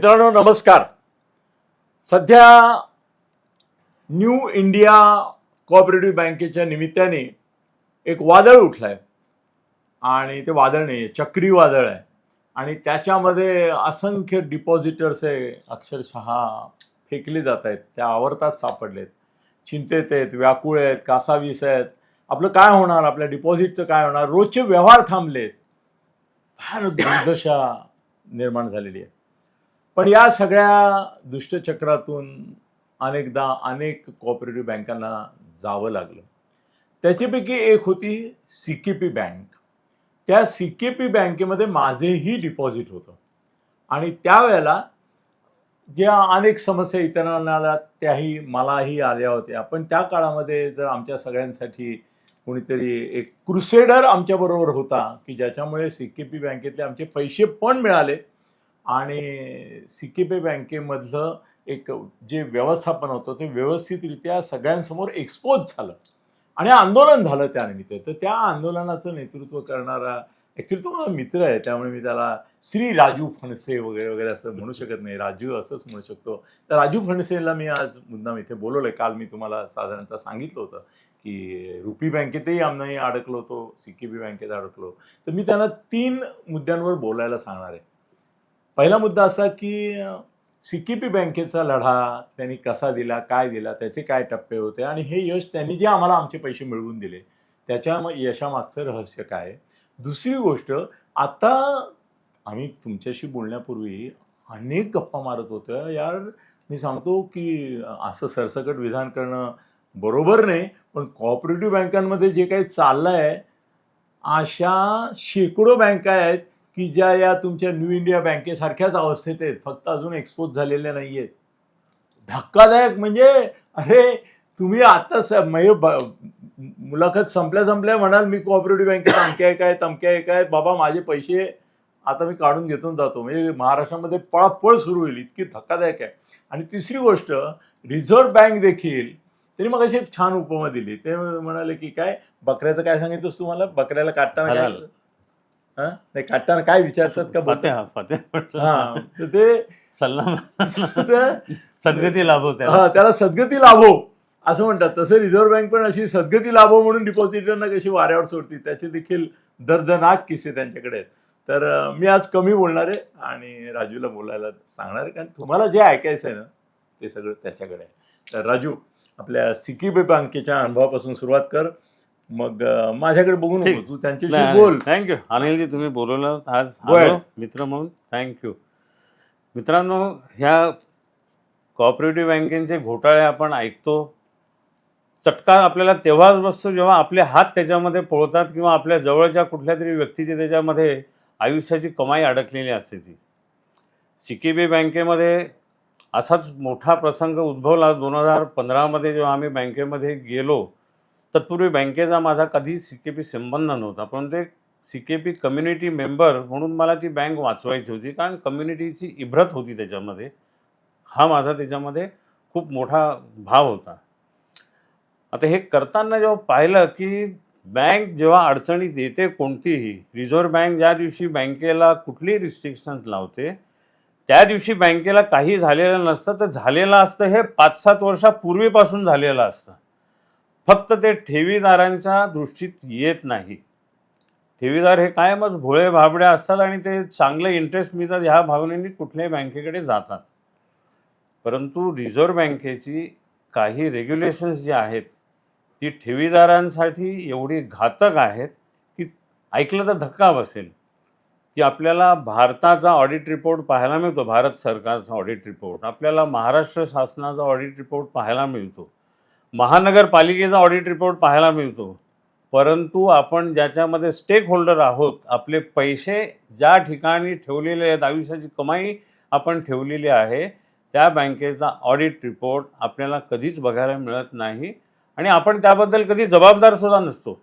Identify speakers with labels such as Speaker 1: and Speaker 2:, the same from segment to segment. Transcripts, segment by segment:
Speaker 1: मित्रांनो नमस्कार. सध्या न्यू इंडिया कोऑपरेटिव्ह बँकेच्या निमित्ताने एक वादळ उठलं आहे आणि ते वादळ नाही आहे चक्रीवादळ आहे. आणि त्याच्यामध्ये असंख्य डिपॉझिटर्स आहे अक्षरशः फेकले जात आहेत त्या आवर्तात सापडलेत. चिंतेत आहेत व्याकुळ आहेत कासावीस आहेत. आपलं काय होणार? आपल्या डिपॉझिटचं काय होणार? रोजचे व्यवहार थांबलेत. फार दुर्दशा निर्माण झालेली आहे. पण या सगळ्या दुष्टचक्रातून अनेकदा अनेक कोऑपरेटिव्ह बँकांना जावं लागलं. त्याच्यापैकी एक होती सी के पी बँक त्या सी के पी बँकेमध्ये माझेही डिपॉझिट होतं. आणि त्यावेळेला ज्या अनेक समस्या इतरांना आल्या त्याही मलाही आल्या होत्या. पण त्या काळामध्ये जर आमच्या सगळ्यांसाठी कोणीतरी एक क्रुसेडर आमच्याबरोबर होता की ज्याच्यामुळे सी के पी बँकेतले आमचे पैसे पण मिळाले आणि सी के पी बँकेमधलं एक जे व्यवस्थापन होतं ते व्यवस्थितरित्या सगळ्यांसमोर एक्सपोज झालं. आणि आंदोलन झालं त्यानिमित्त तर त्या आंदोलनाचं नेतृत्व करणारा ॲक्च्युली तो माझा मित्र आहे त्यामुळे मी त्याला श्री राजू फणसे वगैरे वगैरे असं म्हणू शकत नाही. राजू असंच म्हणू शकतो. तर राजू फणसेला मी आज मुद्दाम इथे बोलवलं काल मी तुम्हाला साधारणतः सांगितलं होतं की रुपी बँकेतही आम्ही अडकलो होतो सी के बी बँकेत अडकलो. तर मी त्यांना तीन मुद्द्यांवर बोलायला सांगणार आहे. पहिला मुद्दा असा की सी के पी बँकेचा लढा त्यांनी कसा दिला काय दिला त्याचे काय टप्पे होते आणि हे यश त्यांनी जे आम्हाला आमचे पैसे मिळवून दिले त्याच्या यशामागचं रहस्य काय दुसरी गोष्ट आता आम्ही तुमच्याशी बोलण्यापूर्वी अनेक गप्पा मारत होतो. यार मी सांगतो की असं सरसकट विधान करणं बरोबर नाही पण कॉपरेटिव्ह बँकांमध्ये जे काही चाललं आहे अशा शेकडो बँका आहेत की ज्या या तुमच्या न्यू इंडिया बँकेसारख्याच अवस्थेत आहेत. फक्त अजून एक्सपोज झालेल्या नाही आहेत धक्कादायक म्हणजे अरे तुम्ही आता म्हणजे मुलाखत संपल्या संपल्या म्हणाल मी कोऑपरेटिव्ह बँकेत अमक्या आहे काय एक आहे. बाबा माझे पैसे आता मी काढून घेतून जातो. म्हणजे महाराष्ट्रामध्ये पळापळ सुरू होईल इतकी धक्कादायक आहे. आणि तिसरी गोष्ट रिझर्व्ह बँक देखील त्यांनी मग अशी छान उपमा दिली. ते म्हणाले की काय बकऱ्याचं काय सांगितलंस तुम्हाला बकऱ्याला काढताना काय नाही काढताना काय विचारतात का बोलतात?
Speaker 2: फतेहा फतेहा
Speaker 1: हा तर ते
Speaker 2: सल्ला
Speaker 1: तर-
Speaker 2: सद्गती लाभो त्याला.
Speaker 1: हा त्याला सद्गती लाभो असं म्हणतात. तसं रिझर्व्ह बँक पण अशी सद्गती लाभो म्हणून डिपॉझिटरना कशी वाऱ्यावर सोडते त्याचे देखील दर्दनाक किस्से त्यांच्याकडे आहेत. तर अं, मी आज कमी बोलणार आहे आणि राजूला बोलायला सांगणार आहे. कारण तुम्हाला जे ऐकायचं आहे ना ते सगळं त्याच्याकडे आहे. तर राजू आपल्या सिकीबे बँकेच्या अनुभवापासून सुरुवात कर. मग माझ्याकडे बघू नको
Speaker 2: ठीक.
Speaker 1: तू त्यांच्याशी बोल.
Speaker 2: थँक्यू अनिलजी तुम्ही बोलवलं. आज. आलो. मित्र म्हणून. थँक्यू मित्रांनो ह्या कॉपरेटिव्ह बँकेचे घोटाळे आपण ऐकतो. चटका आपल्याला तेव्हाच बसतो जेव्हा आपले हात त्याच्यामध्ये पळतात किंवा आपल्या जवळच्या कुठल्या तरी व्यक्तीची त्याच्यामध्ये आयुष्याची कमाई अडकलेली असते ती. सी के बी बँकेमध्ये असाच मोठा प्रसंग उद्भवला दोन हजार पंधरामध्ये जेव्हा आम्ही बँकेमध्ये गेलो. तत्पूर्वी बँकेचा माझा कधी सी के पी संबंध नव्हता पण ते C K P community member म्हणून मला ती बँक वाचवायची होती कारण कम्युनिटीची इब्रत होती त्याच्यामध्ये. हा माझा त्याच्यामध्ये खूप मोठा भाव होता. आता हे करताना जेव्हा पाहिलं की बँक जेव्हा अडचणीत येते कोणतीही रिझर्व्ह बँक ज्या दिवशी बँकेला कुठलीही रिस्ट्रिक्शन्स लावते त्या दिवशी बँकेला काही झालेलं नसतं तर झालेलं असतं हे पाच सात वर्षापूर्वीपासून झालेलं असतं. फक्त ते ठेवीदारांच्या दृष्टीत येत नाही. ठेवीदार हे कायमच भोळे भाबडे असतात आणि ते चांगले इंटरेस्ट मिळतात ह्या भावनेने कुठल्याही बँकेकडे जातात. परंतु रिझर्व्ह बँकेची काही रेग्युलेशन्स जी आहेत ती ठेवीदारांसाठी एवढी घातक आहेत की ऐकलं तर धक्का बसेल. की आपल्याला भारताचा ऑडिट रिपोर्ट पाहायला मिळतो भारत सरकारचा ऑडिट रिपोर्ट आपल्याला महाराष्ट्र शासनाचा ऑडिट रिपोर्ट पाहायला मिळतो. महानगरपालिकेचा ऑडिट रिपोर्ट पाहायला मिळतो. परंतु आपण ज्याच्यामध्ये स्टेक होल्डर आहोत आपले पैसे ज्या ठिकाणी ठेवलेले आहेत आयुष्याची कमाई आपण ठेवलेली आहे त्या बँकेचा ऑडिट रिपोर्ट आपल्याला कधीच बघायला मिळत नाही आणि आपण त्याबद्दल कधी जबाबदार सुद्धा नसतो.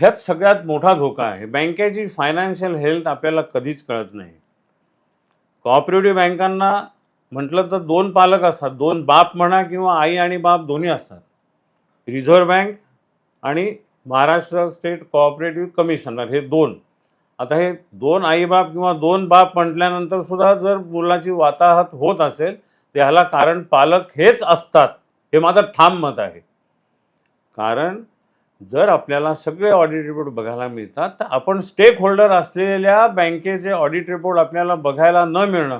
Speaker 2: ह्याच सगळ्यात मोठा धोका आहे. बँकेची फायनान्शियल हेल्थ आपल्याला कधीच कळत नाही. कॉपरेटिव्ह बँकांना म्हटलं तर दोन पालक असतात. दोन बाप म्हणा किंवा आई आणि बाप दोन्ही असतात. रिझर्व्ह बँक आणि महाराष्ट्र स्टेट कोऑपरेटिव्ह कमिशनर हे दोन. आता हे दोन आईबाप किंवा दोन बाप म्हटल्यानंतर सुद्धा जर मुलाची वाताहत होत असेल तर ह्याला कारण पालक हेच असतात. हे माझं ठाम मत आहे. कारण जर आपल्याला सगळे ऑडिट रिपोर्ट बघायला मिळतात तर आपण स्टेक होल्डर असलेल्या बँकेचे ऑडिट रिपोर्ट आपल्याला बघायला न मिळणं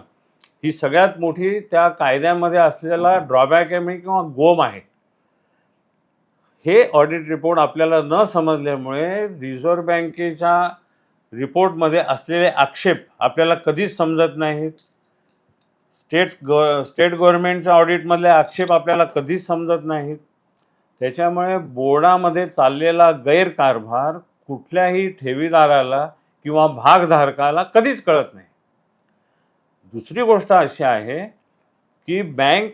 Speaker 2: ही सगळ्यात मोठी त्या कायद्यामध्ये असलेला ड्रॉबॅक आहे किंवा गोम आहे. हे ऑडिट रिपोर्ट आपल्याला न समजल्यामुळे रिझर्व्ह बँकेच्या रिपोर्टमध्ये असलेले आक्षेप आपल्याला कधीच समजत नाहीत. स्टेट गव स्टेट गव्हर्नमेंटच्या ऑडिटमधले आक्षेप आपल्याला कधीच समजत नाहीत. त्याच्यामुळे बोर्डामध्ये चाललेला गैरकारभार कुठल्याही ठेवीदाराला किंवा भागधारकाला कधीच कळत नाही. दुसरी गोष्ट अशी आहे की बँक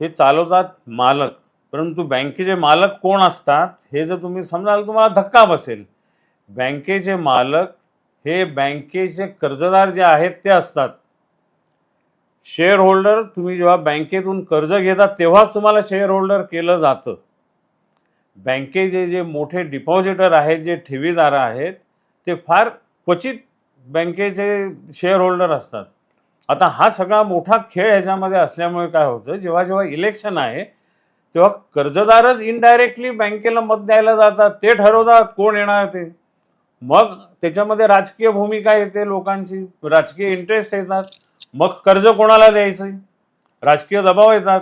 Speaker 2: हे चालवतात मालक परंतु बँकेचे मालक कोण असतात हे जर तुम्ही समजाल तुम्हाला धक्का बसेल. बँकेचे मालक हे बँकेचे कर्जदार जे आहेत ते असतात. शेअर होल्डर तुम्ही जेव्हा बँकेतून कर्ज घेता तेव्हाच तुम्हाला शेअर होल्डर केलं जातं. बँकेचे जे मोठे डिपॉझिटर आहेत जे ठेवीदार आहेत ते फार क्वचित बँकेचे शेअर होल्डर असतात. आता हा सगळा मोठा खेळ ह्याच्यामध्ये असल्यामुळे काय होतं जेव्हा जेव्हा इलेक्शन आहे तेव्हा कर्जदारच इनडायरेक्टली बँकेला मत द्यायला जातात ते ठरवतात कोण येणार ते. मग त्याच्यामध्ये राजकीय भूमिका येते लोकांची राजकीय इंटरेस्ट येतात मग कर्ज कोणाला द्यायचं राजकीय दबाव येतात.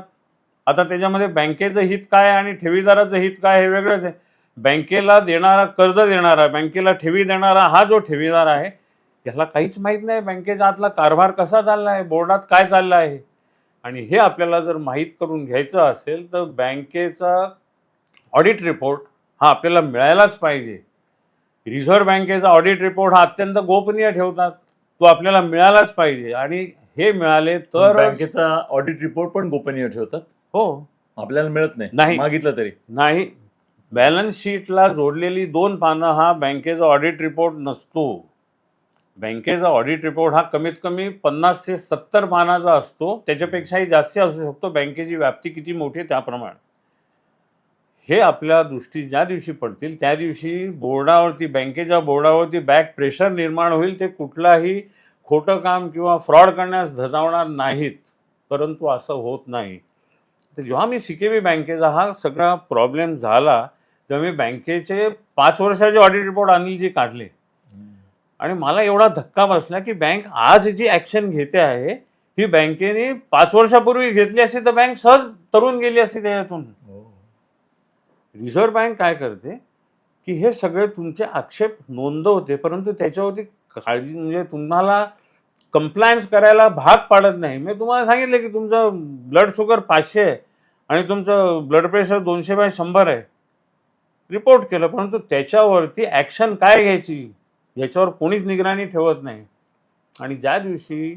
Speaker 2: आता त्याच्यामध्ये बँकेचं हित काय आणि ठेवीदाराचं हित काय हे वेगळंच आहे. बँकेला देणारा कर्ज देणारा बँकेला ठेवी देणारा हा जो ठेवीदार आहे याला काहीच माहीत नाही बँकेचा आतला कारभार कसा चालला आहे बोर्डात काय चाललं आहे आणि हे आपल्याला जर माहीत करून घ्यायचं असेल तर बँकेचा ऑडिट रिपोर्ट हा आपल्याला मिळायलाच पाहिजे. रिझर्व्ह बँकेचा ऑडिट रिपोर्ट हा अत्यंत गोपनीय ठेवतात. तो आपल्याला मिळालाच पाहिजे. आणि हे मिळाले तर
Speaker 1: बँकेचा ऑडिट रिपोर्ट पण गोपनीय ठेवतात?
Speaker 2: हो.
Speaker 1: आपल्याला मिळत
Speaker 2: नाही.
Speaker 1: नाही. मागितलं तरी?
Speaker 2: नाही. बॅलन्स शीटला जोडलेली दोन पानं हा बँकेचा ऑडिट रिपोर्ट नसतो. बँकेचा ऑडिट रिपोर्ट हा कमीत कमी पन्नास ते सत्तर पानाचा असतो. त्याच्यापेक्षाही जास्त असू शकतो. बँकेची व्याप्ती किती मोठी आहे त्याप्रमाणे. हे आपल्या दृष्टी ज्या दिवशी पडतील त्या दिवशी बोर्डावरती बँकेच्या बोर्डावरती बॅक प्रेशर निर्माण होईल. ते कुठलाही खोटं काम किंवा फ्रॉड करण्यास धजावणार नाहीत. परंतु असं होत नाही. तर जेव्हा मी सी के बी बँकेचा हा सगळा प्रॉब्लेम झाला तेव्हा मी बँकेचे पाच वर्षाचे ऑडिट रिपोर्ट अनिलजी काढले. आणि मला एवढा धक्का बसला की बँक आज जी ॲक्शन घेते आहे ही बँकेने पाच वर्षापूर्वी घेतली असती तर बँक सहज तरुण गेली असती त्याच्यातून. रिझर्व्ह बँक काय करते की हे सगळे तुमचे आक्षेप नोंदवते परंतु त्याच्यावरती काळजी म्हणजे तुम्हाला कंप्लायन्स करायला भाग पाडत नाही. मी तुम्हाला सांगितलं की तुमचं ब्लड शुगर पाचशे आहे आणि तुमचं ब्लड प्रेशर दोनशे बाय शंभर आहे. रिपोर्ट केलं परंतु त्याच्यावरती ॲक्शन काय घ्यायची? याच्यावर कोणीच निगराणी ठेवत नाही. आणि ज्या दिवशी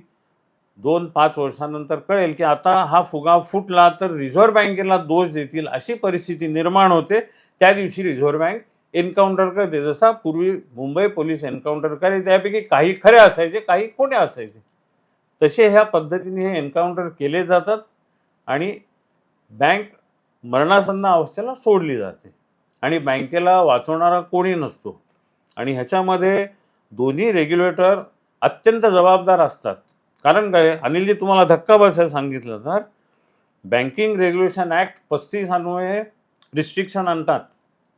Speaker 2: दोन पाच वर्षानंतर कळेल की आता हा फुगा फुटला तर रिझर्व्ह बँकेला दोष देतील अशी परिस्थिती निर्माण होते त्या दिवशी रिझर्व्ह बँक एन्काउंटर करते. जसा पूर्वी मुंबई पोलीस एन्काउंटर करे त्यापैकी काही खरे असायचे काही खोटे असायचे. तसे ह्या पद्धतीने हे एन्काउंटर केले जातात आणि बँक मरणासन्न अवस्थेला सोडली जाते. आणि बँकेला वाचवणारा कोणी नसतो. आणि ह्याच्यामध्ये दोन्ही रेग्युलेटर अत्यंत जबाबदार असतात. कारण काय? अनिलजी तुम्हाला धक्का बसायला सांगितलं तर बँकिंग रेग्युलेशन ॲक्ट पस्तीस अन्वये रिस्ट्रिक्शन आणतात.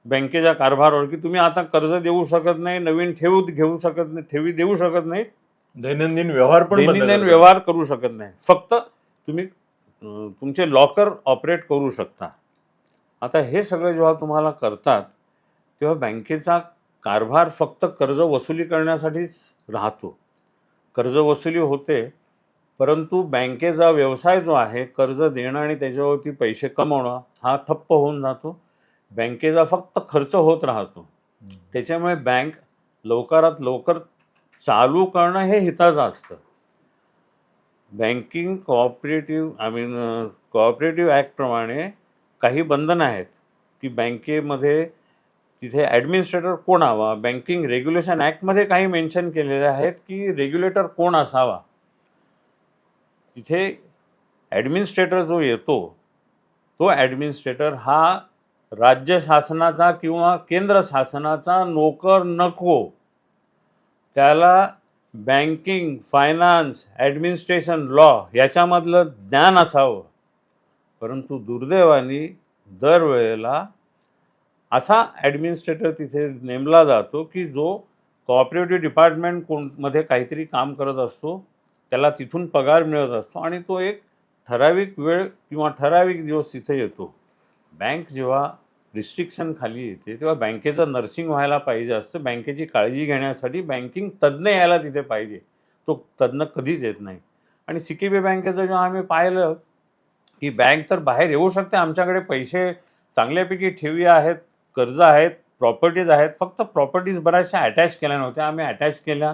Speaker 2: बँकेच्या कारभारावर की तुम्ही आता कर्ज देऊ शकत नाही नवीन ठेव घेऊ शकत नाही ठेवी देऊ शकत नाही.
Speaker 1: दैनंदिन व्यवहार पण
Speaker 2: दैनंदिन. व्यवहार करू शकत नाही. फक्त तुम्ही तुमचे लॉकर ऑपरेट करू शकता. आता हे सगळं जेव्हा तुम्हाला करतात तेव्हा बँकेचा कारभार फक्त कर्ज वसुली करण्यासाठीच राहतो. कर्ज वसुली होते परंतु बँकेचा व्यवसाय जो आहे कर्ज देणं आणि त्याच्यावरती पैसे कमवणं हा ठप्प होऊन जातो. बँकेचा फक्त खर्च होत राहतो. त्याच्यामुळे बँक लवकरात लवकर चालू करणं हे हिताचं असतं. Banking cooperative I mean cooperative ॲक्टप्रमाणे काही बंधनं आहेत की बँकेमध्ये तिथे ॲडमिनिस्ट्रेटर कोण हवा बँकिंग रेग्युलेशन ॲक्टमध्ये काही मेन्शन केलेले आहेत की रेग्युलेटर कोण असावा. तिथे ॲडमिनिस्ट्रेटर जो येतो तो ॲडमिनिस्ट्रेटर हा राज्य शासनाचा किंवा केंद्र शासनाचा नोकर नको. त्याला बँकिंग फायनान्स ॲडमिनिस्ट्रेशन लॉ याच्यामधलं ज्ञान असावं. परंतु दुर्दैवाने दरवेळेला असा ॲडमिनिस्ट्रेटर तिथे नेमला जातो की जो कॉपरेटिव्ह डिपार्टमेंट कोणमध्ये काहीतरी काम करत असतो त्याला तिथून पगार मिळत असतो आणि तो एक ठराविक वेळ किंवा ठराविक दिवस तिथे येतो. बँक जेव्हा रिस्ट्रिक्शन खाली येते तेव्हा बँकेचं नर्सिंग व्हायला पाहिजे असतं. बँकेची काळजी घेण्यासाठी बँकिंग तज्ज्ञ यायला तिथे पाहिजे. तो तज्ज्ञ कधीच येत नाही. आणि सी बी बँकेचं जेव्हा आम्ही पाहिलं की बँक तर बाहेर येऊ शकते आमच्याकडे पैसे चांगल्यापैकी ठेवी आहेत कर्ज आहेत प्रॉपर्टीज आहेत फक्त प्रॉपर्टीज बऱ्याचशा अटॅच केल्या नव्हत्या. आम्ही अटॅच केल्या.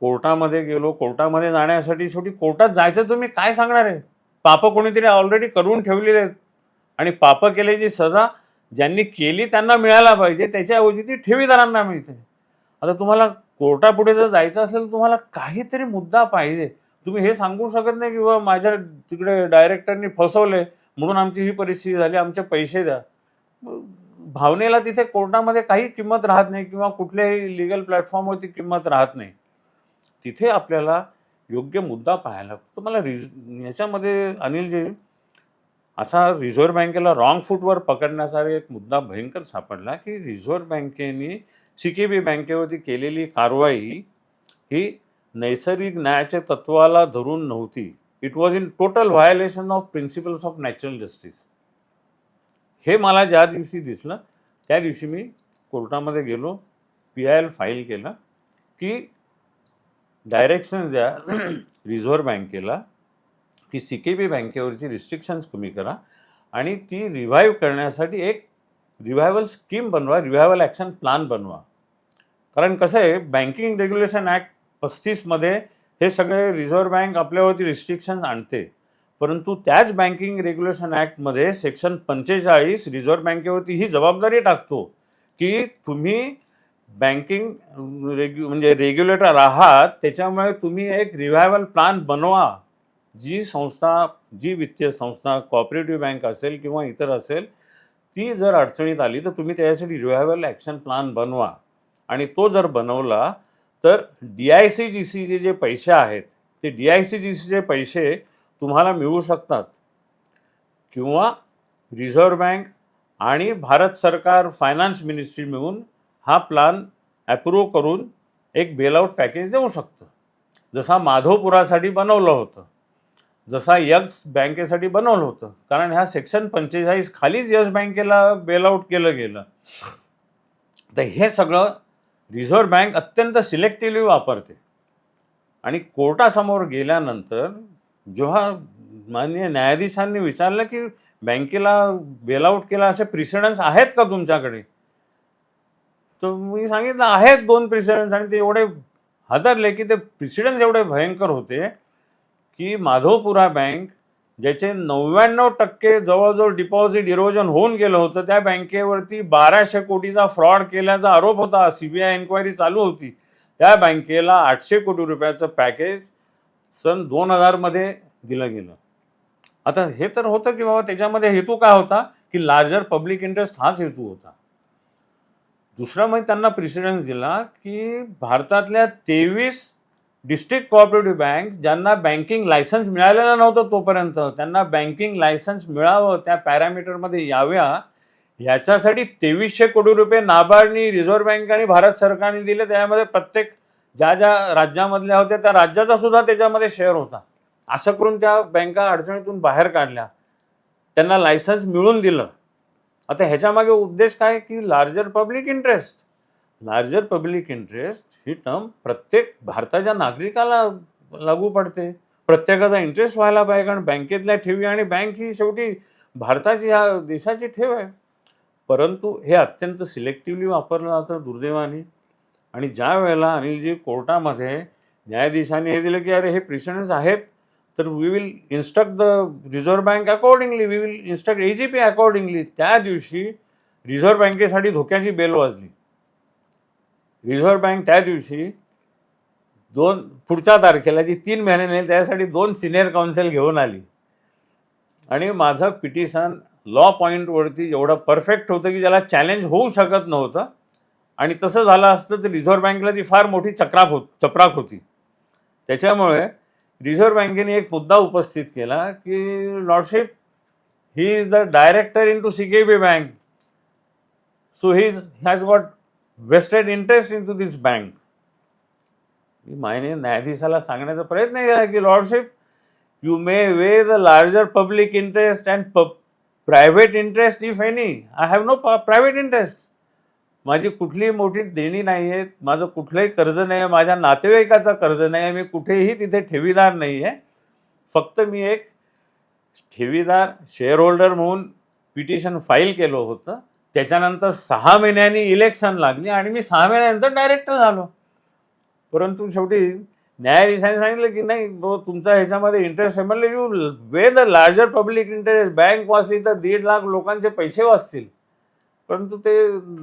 Speaker 2: कोर्टामध्ये गेलो. कोर्टामध्ये जाण्यासाठी शेवटी कोर्टात जायचं तुम्ही काय सांगणार आहे? पापं कोणीतरी ऑलरेडी करून ठेवलेले आहेत. आणि पापं केल्याची सजा ज्यांनी केली त्यांना मिळायला पाहिजे. त्याच्याऐवजी ती ठेवीदारांना मिळते. आता तुम्हाला कोर्टापुढे जर जायचं असेल तर तुम्हाला काहीतरी मुद्दा पाहिजे. तुम्ही हे सांगू शकत नाही की बाबा माझ्या तिकडे डायरेक्टरनी फसवले म्हणून आमची ही परिस्थिती झाली. आमचे पैसे द्या. भावनेला तिथे कोर्टामध्ये काही किंमत राहत नाही किंवा कुठल्याही लिगल प्लॅटफॉर्मवरती किंमत राहत नाही. तिथे आपल्याला योग्य मुद्दा पाहायला लागतो. मला रिज याच्यामध्ये अनिलजी असा रिझर्व्ह बँकेला रॉंग फूटवर पकडण्यासारखा एक मुद्दा भयंकर सापडला की रिझर्व्ह बँकेने सी के बी बँकेवरती केलेली कारवाई ही नैसर्गिक न्यायाच्या तत्वाला धरून नव्हती. It was in total violation of principles of natural justice हे मला ज्या दिवशी दिसलं त्या दिवशी मी कोर्टामध्ये गेलो पी आय एल फाईल केलं की डायरेक्शन द्या रिझर्व्ह बँकेला की सी के बी बँकेवरची रिस्ट्रिक्शन्स कमी करा आणि ती रिव्हाइव्ह करण्यासाठी एक रिव्हायवल स्कीम बनवा रिव्हायवल ॲक्शन प्लॅन बनवा. कारण कसं आहे बँकिंग रेग्युलेशन ॲक्ट पस्तीसमध्ये हे सगळे रिझर्व्ह बँक आपल्यावरती रिस्ट्रिक्शन्स आणते. परंतु त्याच बँकिंग रेग्युलेशन ॲक्टमध्ये सेक्शन पंचेचाळीस रिझर्व्ह बँकेवरती ही जबाबदारी टाकतो की तुम्ही बँकिंग रेग्यु म्हणजे रेग्युलेटर आहात त्याच्यामुळे तुम्ही एक रिव्हायवल प्लॅन बनवा. जी संस्था जी वित्तीय संस्था कॉपरेटिव्ह बँक असेल किंवा इतर असेल ती जर अडचणीत आली तर तुम्ही त्याच्यासाठी रिव्हायवल ॲक्शन प्लॅन बनवा. आणि तो जर बनवला तर डी आय सी जी सीचे जे पैसे आहेत ते डी आय सी जी सीचे पैसे तुम्हाला मिळू शकतात. किंवा रिझर्व्ह बँक आणि भारत सरकार फायनान्स मिनिस्ट्री मिळून हा प्लान ॲप्रूव्ह करून एक बेलआउट पॅकेज देऊ शकतं. जसा माधवपुरासाठी बनवलं होतं जसा यक्स बँकेसाठी बनवलं होतं. कारण ह्या सेक्शन पंचेचाळीस खालीच यस बँकेला बेलआउट केलं गेलं. तर हे सगळं रिझर्व्ह बँक अत्यंत सिलेक्टिव्हली वापरते. आणि कोर्टासमोर गेल्यानंतर जेव्हा माननीय न्यायाधीशांनी विचारलं की बँकेला बेलआउट केला असे प्रिसिडन्स आहेत का तुमच्याकडे? तर मी सांगितलं आहेत दोन प्रिसिडन्स आणि ते एवढे हादरले की ते प्रिसिडन्स एवढे भयंकर होते की माधवपुरा बँक ज्याचे नव्याण्णव टक्के जवळजवळ डिपॉझिट इरोजन होऊन गेलं होतं त्या बँकेवरती बाराशे कोटीचा फ्रॉड केल्याचा आरोप होता. सी बी आय एन्क्वायरी चालू होती. त्या बँकेला आठशे कोटी रुपयाचं पॅकेज सन दोन हजारमध्ये दिलं गेलं. आता हे तर होतं की बाबा त्याच्यामध्ये हेतू काय होता? की लार्जर पब्लिक इंटरेस्ट हाच हेतू होता. दुसरा म्हणजे त्यांना प्रिसिडन्स दिला की भारतातल्या तेवीस डिस्ट्रिक्ट कोऑपरेटिव्ह बँक ज्यांना बँकिंग लायसन्स मिळालेलं नव्हतं तोपर्यंत त्यांना बँकिंग लायसन्स मिळावं त्या पॅरामीटरमध्ये याव्या ह्याच्यासाठी तेवीसशे कोटी रुपये नाबार्डनी रिझर्व्ह बँक आणि भारत सरकारने दिले त्यामध्ये प्रत्येक ज्या ज्या राज्यामधल्या होत्या त्या राज्याचा सुद्धा त्याच्यामध्ये शेअर होता. असं करून त्या बँका अडचणीतून बाहेर काढल्या. त्यांना लायसन्स मिळून दिलं. आता ह्याच्यामागे उद्देश काय? की larger public interest larger public interest ही टर्म प्रत्येक भारताच्या नागरिकाला लागू पडते. प्रत्येकाचा इंटरेस्ट व्हायला पाहिजे कारण बँकेतल्या ठेवी आणि बँक ही शेवटी भारताची ह्या देशाची ठेव आहे. परंतु हे अत्यंत सिलेक्टिव्हली वापरलं जातं दुर्दैवाने. आणि ज्या वेळेला अनिलजी कोर्टामध्ये न्यायाधीशांनी हे दिलं की अरे हे प्रिसिडन्स आहेत तर we will instruct the Reserve Bank accordingly we will instruct A G P accordingly त्या दिवशी रिझर्व्ह बँकेसाठी धोक्याची बेल वाजली. रिझर्व्ह बँक त्या दिवशी दोन पुढच्या तारखेला जी तीन महिन्याने त्यासाठी दोन सिनियर काउन्सिल घेऊन आली. आणि माझं पिटिशन लॉ पॉईंटवरती एवढं परफेक्ट होतं की ज्याला चॅलेंज होऊ शकत नव्हतं. आणि तसं झालं असतं तर रिझर्व्ह बँकेला ती फार मोठी चक्राक होत चपराक होती. त्याच्यामुळे रिझर्व्ह बँकेने एक मुद्दा उपस्थित केला की lordship he is the director into C K B bank so he has got vested interest into this bank मी मायने न्यायाधीशाला सांगण्याचा प्रयत्न केला की lordship you may weigh the larger public interest and private interest if any I have no private interest माझी कुठलीही मोठी देणी नाही आहे माझं कुठलंही कर्ज नाही आहे माझ्या नातेवाईकाचं कर्ज नाही आहे मी कुठेही तिथे ठेवीदार नाही आहे फक्त मी एक ठेवीदार शेअर होल्डर म्हणून पिटिशन फाईल केलं होतं. त्याच्यानंतर सहा महिन्यांनी इलेक्शन लागली आणि मी सहा महिन्यानंतर डायरेक्टर झालो. परंतु शेवटी न्यायाधीशाने सांगितलं की नाही बाबा तुमचा ह्याच्यामध्ये इंटरेस्ट आहे. म्हणलं you weigh the larger public interest bank वाचली तर दीड लाख लोकांचे पैसे वाचतील. परंतु ते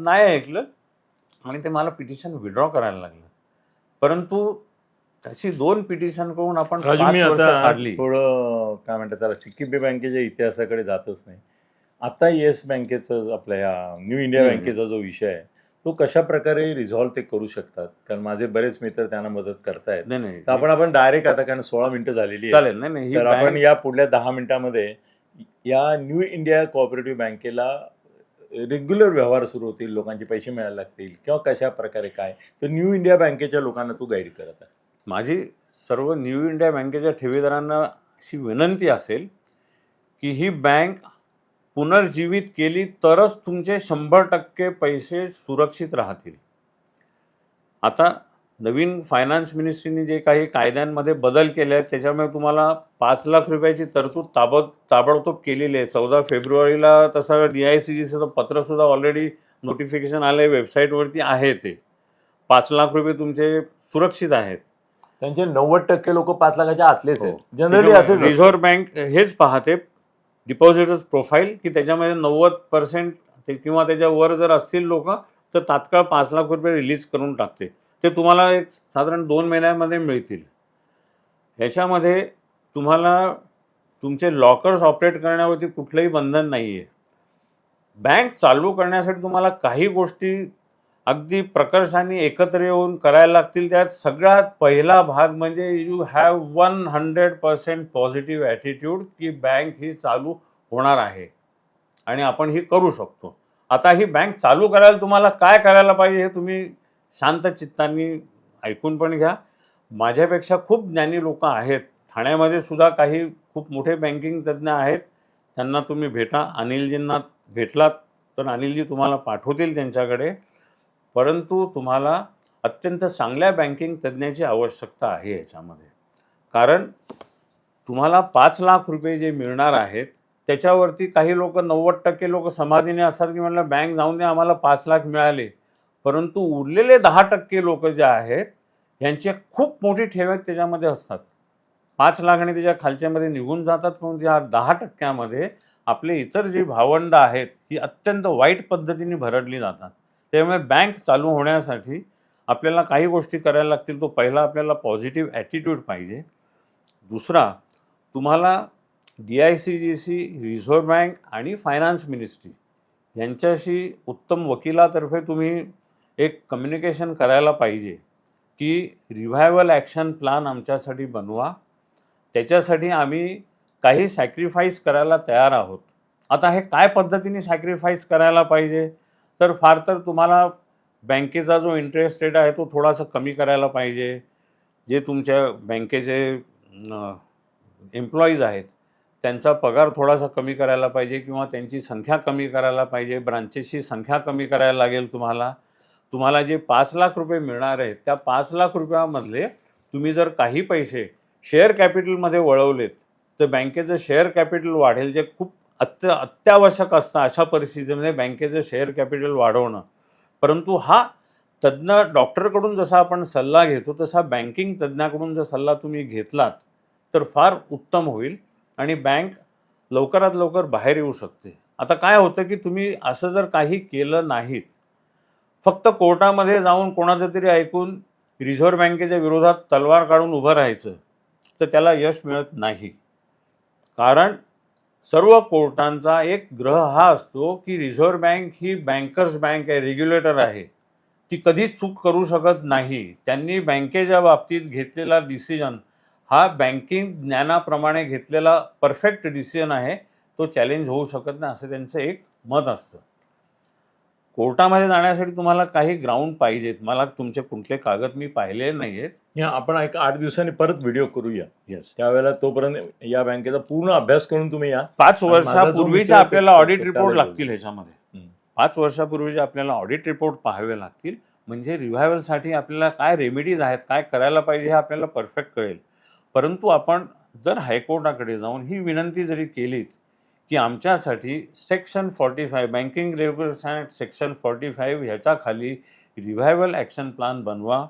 Speaker 2: नाही ऐकलं आणि ते मला पिटिशन विड्रॉ करायला लागलं. परंतु तशी दोन पिटिशन करून आपण पाच वर्ष काढली.
Speaker 1: थोडं काय म्हणतात त्याला सिक्कीम बँकेच्या इतिहासाकडे जातच नाही. आता येस बँकेचं आपल्या ह्या न्यू इंडिया. बँकेचा जो विषय आहे तो कशा प्रकारे रिझॉल्व्ह ते करू शकतात? कारण माझे बरेच मित्र त्यांना मदत करतायत.
Speaker 2: नाही नाही.
Speaker 1: तर आपण आपण डायरेक्ट आता कारण सोळा मिनिटं झालेली आहे
Speaker 2: नाही नाही
Speaker 1: तर आपण या पुढल्या दहा मिनिटामध्ये या न्यू इंडिया कोऑपरेटिव्ह बँकेला रेग्युलर व्यवहार सुरू होतील लोकांचे पैसे मिळायला लागतील किंवा कशा प्रकारे काय? तर न्यू इंडिया बँकेच्या लोकांना तू गाईड करत आहे
Speaker 2: माझी सर्व न्यू इंडिया बँकेच्या ठेवीदारांना अशी विनंती असेल की ही बँक पुनर्जीवित केली तरच तुमचे शंभर टक्के पैसे सुरक्षित राहतील. आता नवीन फायनान्स मिनिस्ट्रीने जे काही कायद्यांमध्ये बदल केले आहेत त्याच्यामुळे तुम्हाला पाच लाख रुपयाची तरतूद ताबड ताबडतोब केलेली आहे. चौदा फेब्रुवारीला तसं डी आय सी जीचं पत्रसुद्धा ऑलरेडी नोटिफिकेशन आलं आहे वेबसाईटवरती आहे ते. पाच लाख रुपये तुमचे सुरक्षित आहेत.
Speaker 1: त्यांचे नव्वद टक्के लोक पाच लाखाच्या आतलेच आहेत. जनरली असतं.
Speaker 2: रिझर्व्ह बँक हेच पाहते. डिपॉझिटर्स प्रोफाईल की त्याच्यामध्ये नव्वद पर्सेंट किंवा त्याच्यावर जर असतील लोक तर तात्काळ पाच लाख रुपये रिलीज करून टाकते. ते तुम्हाला एक साधारण दोन महिन्यामध्ये मिळतील. ह्याच्यामध्ये तुम्हाला तुमचे लॉकर्स ऑपरेट करण्यावरती कुठलंही बंधन नाही आहे बँक चालू करण्यासाठी तुम्हाला काही गोष्टी अगदी प्रकर्षाने एकत्र येऊन करायला लागतील. त्यात सगळ्यात पहिला भाग म्हणजे you have one hundred percent positive attitude की बँक ही चालू होणार आहे. आणि आपण ही करू शकतो. आता ही बँक चालू करायला तुम्हाला काय करायला पाहिजे हे तुम्ही शांत चित्ताने ऐकून पण घ्या. माझ्यापेक्षा खूप ज्ञानी लोक आहेत. ठाण्यामध्ये सुद्धा काही खूप मोठे बँकिंग तज्ज्ञ आहेत. त्यांना तुम्ही भेटा. अनिलजींना भेटलात तर अनिलजी तुम्हाला पाठवतील त्यांच्याकडे. परंतु तुम्हाला अत्यंत चांगल्या बँकिंग तज्ज्ञाची आवश्यकता आहे याच्यामध्ये. कारण तुम्हाला पाच लाख रुपये जे मिळणार आहेत त्याच्यावरती काही लोक नव्वद टक्के लोक समाधीने असतात की म्हटलं बँक जाऊन दे आम्हाला पाच लाख मिळाले. परंतु उरलेले दहा टक्के लोक जे आहेत यांचे खूप मोठी ठेवत त्याच्यामध्ये असतात. पाच लाख आणि त्याच्या खालच्यामध्ये निघून जातात पण त्या दहा टक्क्यामध्ये आपले इतर जी भावंड आहेत ही अत्यंत वाईट पद्धतीने भरडली जातात. त्यामुळे बँक चालू होण्यासाठी आपल्याला काही गोष्टी करायला लागतील तो पहिला आपल्याला पॉझिटिव्ह ॲटिट्यूड पाहिजे. दुसरा तुम्हाला D I C G C Reserve Bank आणि फायनान्स मिनिस्ट्री यांच्याशी उत्तम वकिलातर्फे तुम्ही एक कम्युनिकेशन करायला पाहिजे की रिव्हायवल ॲक्शन प्लॅन आमच्यासाठी बनवा. त्याच्यासाठी आम्ही काही सॅक्रिफाईस करायला तयार आहोत. आता हे काय पद्धतीने सॅक्रिफाईस करायला पाहिजे? तर फार तर तुम्हाला बँकेचा जो इंटरेस्ट रेट आहे तो थोडासा कमी करायला पाहिजे. जे तुमच्या बँकेचे एम्प्लॉईज आहेत त्यांचा पगार थोडासा कमी करायला पाहिजे किंवा त्यांची संख्या कमी करायला पाहिजे. ब्रांचेसची संख्या कमी करायला लागेल तुम्हाला. तुम्हाला जे पाच लाख रुपये मिळणार आहेत त्या पाच लाख रुपयामधले तुम्ही जर काही पैसे शेअर कॅपिटलमध्ये वळवलेत तर बँकेचं शेअर कॅपिटल वाढेल जे खूप अत्य अत्यावश्यक असतं अशा परिस्थितीमध्ये बँकेचं शेअर कॅपिटल वाढवणं. परंतु हा तज्ज्ञ डॉक्टरकडून जसा आपण सल्ला घेतो तसा बँकिंग तज्ज्ञाकडून जर सल्ला तुम्ही घेतलात तर फार उत्तम होईल आणि बँक लवकरात लवकर बाहेर येऊ शकते. आता काय होतं की तुम्ही असं जर काही केलं नाहीत फक्त कोर्टामध्ये जाऊन कोणाचं तरी ऐकून रिझर्व्ह बँकेच्या विरोधात तलवार काढून उभं राहायचं तर त्याला यश मिळत नाही. कारण सर्व कोर्टांचा एक ग्रह हा असतो की रिझर्व्ह बँक ही बँकर्स बँक आहे रेग्युलेटर आहे. ती कधीच चूक करू शकत नाही. त्यांनी बँकेच्या बाबतीत घेतलेला डिसिजन हा बँकिंग ज्ञानाप्रमाणे घेतलेला परफेक्ट डिसिजन आहे. तो चॅलेंज होऊ शकत नाही असं त्यांचं एक मत असतं. कोर्टामध्ये जाण्यासाठी तुम्हाला काही ग्राउंड पाहिजेत. मला तुमचे कुठले कागद मी पाहिले नाही आहेत
Speaker 1: या आपण एक आठ दिवसांनी परत व्हिडिओ करूया.
Speaker 2: येस
Speaker 1: त्यावेळेला तोपर्यंत या बँकेचा पूर्ण अभ्यास करून तुम्ही या.
Speaker 2: पाच वर्षापूर्वीचे आपल्याला ऑडिट रिपोर्ट. लागतील ह्याच्यामध्ये. पाच वर्षापूर्वीचे आपल्याला ऑडिट रिपोर्ट पाहावे लागतील. म्हणजे रिव्हायवलसाठी आपल्याला काय रेमेडीज आहेत काय करायला पाहिजे हे आपल्याला परफेक्ट कळेल. परंतु आपण जर हायकोर्टाकडे जाऊन ही विनंती जरी केलीत की आमच्यासाठी section forty five banking regulation act section forty five ह्याच्या खाली रिव्हायवल ॲक्शन प्लॅन बनवा.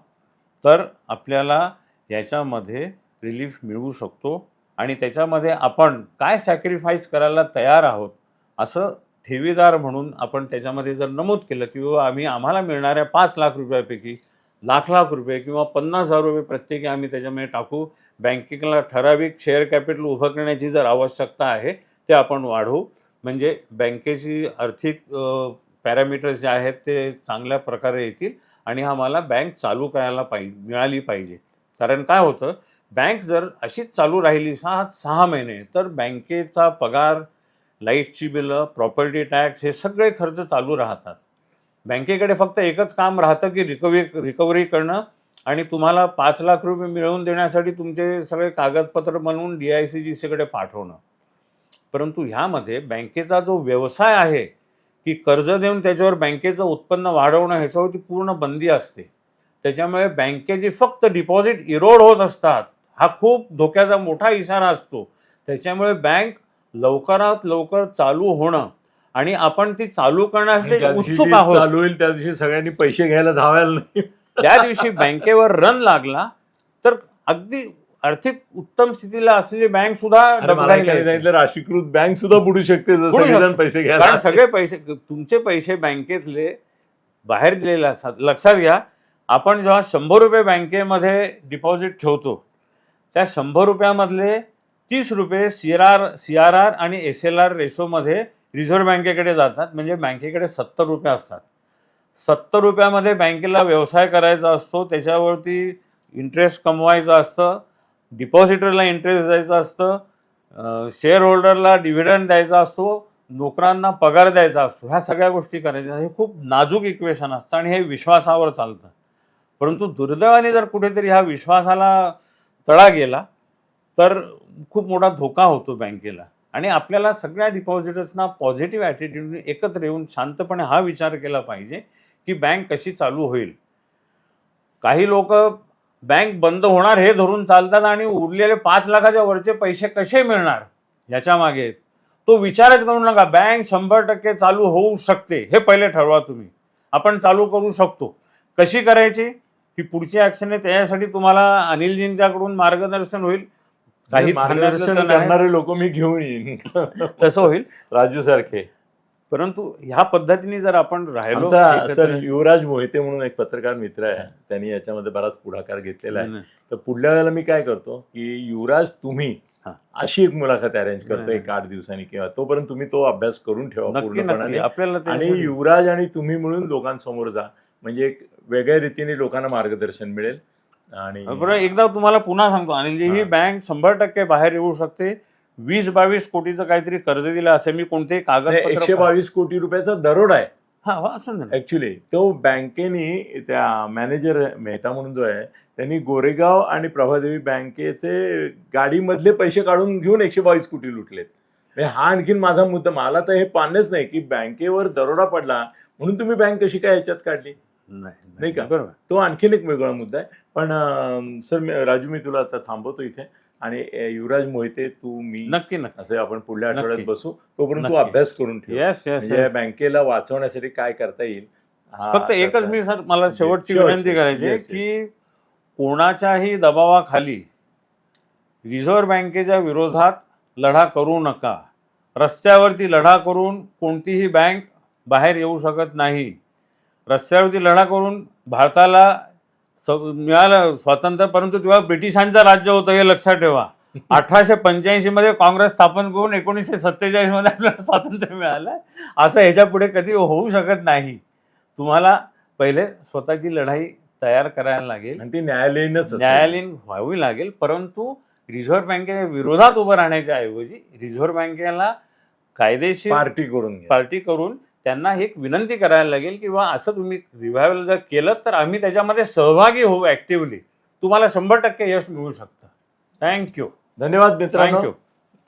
Speaker 2: तर आपल्याला याच्यामध्ये रिलीफ मिळवू शकतो. आणि त्याच्यामध्ये आपण काय सॅक्रिफाईस करायला तयार आहोत असं ठेवीदार म्हणून आपण त्याच्यामध्ये जर नमूद केलं की बाबा आम्ही आम्हाला मिळणाऱ्या पाच लाख रुपयापैकी लाख लाख रुपये किंवा पन्नास हजार रुपये प्रत्येकी आम्ही त्याच्यामध्ये टाकू. बँकिंगला ठराविक शेअर कॅपिटल उभं करण्याची जर आवश्यकता आहे ते आपण वाढवू. म्हणजे बँकेची आर्थिक पॅरामीटर्स जे आहेत ते चांगल्या प्रकारे येतील आणि आम्हाला बँक चालू करायला पाहिजे मिळाली पाहिजे. कारण काय होतं? बँक जर अशीच चालू राहिली सहा सहा महिने तर बँकेचा पगार लाईटची बिलं प्रॉपर्टी टॅक्स हे सगळे खर्च चालू राहतात. बँकेकडे फक्त एकच काम राहतं की रिकव्हरी रिकव्हरी करणं आणि तुम्हाला पाच लाख रुपये मिळवून देण्यासाठी तुमचे सगळे कागदपत्र बनवून डी आय सी जी सीकडे पाठवणं. परंतु ह्यामध्ये बँकेचा जो व्यवसाय आहे की कर्ज देऊन त्याच्यावर बँकेचं उत्पन्न वाढवणं ह्याच्यावरती पूर्ण बंदी असते. त्याच्यामुळे बँकेची फक्त डिपॉझिट इरोड होत असतात हा खूप धोक्याचा मोठा इशारा असतो. त्याच्यामुळे बँक लवकरात लवकर चालू होणं आणि आपण ती चालू करण्यासाठी उत्सुक आहोत.
Speaker 1: चालू होईल त्या दिवशी सगळ्यांनी पैसे घ्यायला धावायला नाही.
Speaker 2: त्या दिवशी बँकेवर रन लागला तर अगदी आर्थिक उत्तम स्थितीला असलेली बँक सुद्धा
Speaker 1: राष्ट्रीयकृत बँक सुद्धा बुडू शकते. पैसे
Speaker 2: कारण सगळे पैसे तुमचे पैसे बँकेतले बाहेर दिलेले असतात. लक्षात घ्या आपण जेव्हा शंभर रुपये बँकेमध्ये डिपॉझिट ठेवतो त्या शंभर रुपयामधले तीस रुपये C R R C R R आणि एस एल आर रेशोमध्ये रिझर्व्ह बँकेकडे जातात. म्हणजे बँकेकडे सत्तर रुपये असतात. सत्तर रुपयामध्ये बँकेला व्यवसाय करायचा असतो त्याच्यावरती इंटरेस्ट कमवायचं असतं. डिपॉझिटरला इंटरेस्ट द्यायचं असतं शेअर होल्डरला डिव्हिडंड द्यायचा असतो नोकरांना पगार द्यायचा असतो ह्या सगळ्या गोष्टी करायच्या. हे खूप नाजूक इक्वेशन असतं आणि हे विश्वासावर चालतं. परंतु दुर्दैवाने जर कुठेतरी ह्या विश्वासाला तळा गेला तर खूप मोठा धोका होतो बँकेला. आणि आपल्याला सगळ्या डिपॉझिटर्सना पॉझिटिव्ह ॲटिट्यूडने एकत्र येऊन शांतपणे हा विचार केला पाहिजे की बँक कशी चालू होईल. काही लोक बँक बंद होणार हे धरून चालतात आणि उरलेले पाच लाखाच्या वरचे पैसे कसे मिळणार? याच्या मागे तो विचारच करू नका. बँक शंभर टक्के चालू होऊ शकते. हे पहिले ठरवा तुम्ही. आपण चालू करू शकतो. कशी करायची? ही पुढची ॲक्शन आहे. त्याच्यासाठी तुम्हाला अनिलजींच्याकडून मार्गदर्शन होईल. काही
Speaker 1: मार्गदर्शन. करणारे लोक मी घेऊन येईन.
Speaker 2: तसं होईल.
Speaker 1: राजू सारखे
Speaker 2: परंतु ह्या पद्धतीने जर आपण राहिलो
Speaker 1: आमचा
Speaker 2: एकत्र-
Speaker 1: सर युवराज मोहिते म्हणून एक पत्रकार मित्र आहे. त्यांनी याच्यामध्ये बराच पुढाकार घेतलेला आहे. तर पुढल्या वेळेला मी काय करतो की युवराज तुम्ही. अशी एक मुलाखत अरेंज करतो. एक आठ दिवसांनी किंवा तोपर्यंत तुम्ही तो अभ्यास करून ठेवा पूर्णपणाने
Speaker 2: आपल्याला
Speaker 1: आणि युवराज आणि तुम्ही मिळून लोकांसमोर जा. म्हणजे एक वेगळ्या रीतीने लोकांना मार्गदर्शन मिळेल. आणि
Speaker 2: बरं एकदा तुम्हाला पुन्हा सांगतो. अनिलजी हा. बँक शंभर टक्के बाहेर येऊ शकते. वीस बावीस कोटीचं काहीतरी कर्ज दिलं असे मी कोणतेही
Speaker 1: नाही,
Speaker 2: कागदपत्र
Speaker 1: एकशे बावीस कोटी रुपयाचा दरोडा आहे.
Speaker 2: हा असं
Speaker 1: ऍक्च्युली तो बँकेने त्या मॅनेजर मेहता म्हणून जो आहे त्यांनी गोरेगाव आणि प्रभादेवी बँकेचे गाडीमधले पैसे काढून घेऊन एकशे बावीस कोटी लुटलेत. हा आणखीन माझा मुद्दा. मला तर हे पाणच नाही की बँकेवर दरोडा पडला म्हणून तुम्ही बँक कशी काय याच्यात काढली?
Speaker 2: नाही
Speaker 1: नाही का?
Speaker 2: बरोबर.
Speaker 1: तो आणखीन एक वेगळा मुद्दा आहे. पण सर राजू मी तुला आता थांबवतो इथे. आणि युवराज मोहिते तू मी
Speaker 2: नक्की नक्की
Speaker 1: असे आपण पुढल्या आठवड्यात. बसू तोपर्यंत तू. अभ्यास करून ठेव म्हणजे बँकेला वाचवण्यासाठी काय करता येईल
Speaker 2: फक्त एकच मी सर मला शेवटची
Speaker 1: Sure,
Speaker 2: विनंती. करायची. की कोणाच्याही दबावाखाली रिझर्व्ह बँकेच्या विरोधात लढा करू नका रस्त्यावरती लढा करून कोणतीही बँक बाहेर येऊ शकत नाही रस्त्यावरती लढा करून भारताला मिळालं स्वातंत्र्य परंतु तेव्हा ब्रिटिशांचं राज्य होतं हे लक्षात ठेवा. अठराशे पंच्याऐंशी मध्ये काँग्रेस स्थापन करून एकोणीसशे सत्तेचाळीसमध्ये आपल्याला स्वातंत्र्य मिळालं. असं ह्याच्या पुढे कधी होऊ शकत नाही. तुम्हाला पहिले स्वतःची लढाई तयार करायला लागेल.
Speaker 1: आणि ती न्यायालयीनच.
Speaker 2: न्यायालयीन व्हावी लागेल परंतु रिझर्व्ह बँकेच्या विरोधात उभं राहण्याच्या ऐवजी रिझर्व्ह बँकेला कायदेशीर
Speaker 1: पार्टी करून
Speaker 2: पार्टी करून त्यांना एक विनंती करायला लागेल की बा असं तुम्ही रिव्हायवल जर केलं तर आम्ही त्याच्यामध्ये सहभागी होऊ ऍक्टिव्हली तुम्हाला शंभर टक्के यश मिळू शकतं. थँक्यू
Speaker 1: धन्यवाद मित्रांनो.
Speaker 2: थँक्यू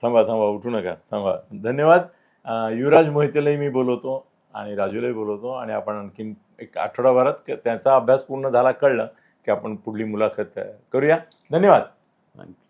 Speaker 1: थांबा थांबा उठू नका. थांबा. धन्यवाद. अं, युवराज मोहितेलाही मी बोलवतो आणि राजूलाही बोलवतो आणि आपण आणखीन एक आठवडाभरात क- त्याचा अभ्यास पूर्ण झाला कळलं की आपण पुढली मुलाखत अं, करूया. धन्यवाद.
Speaker 2: थँक्यू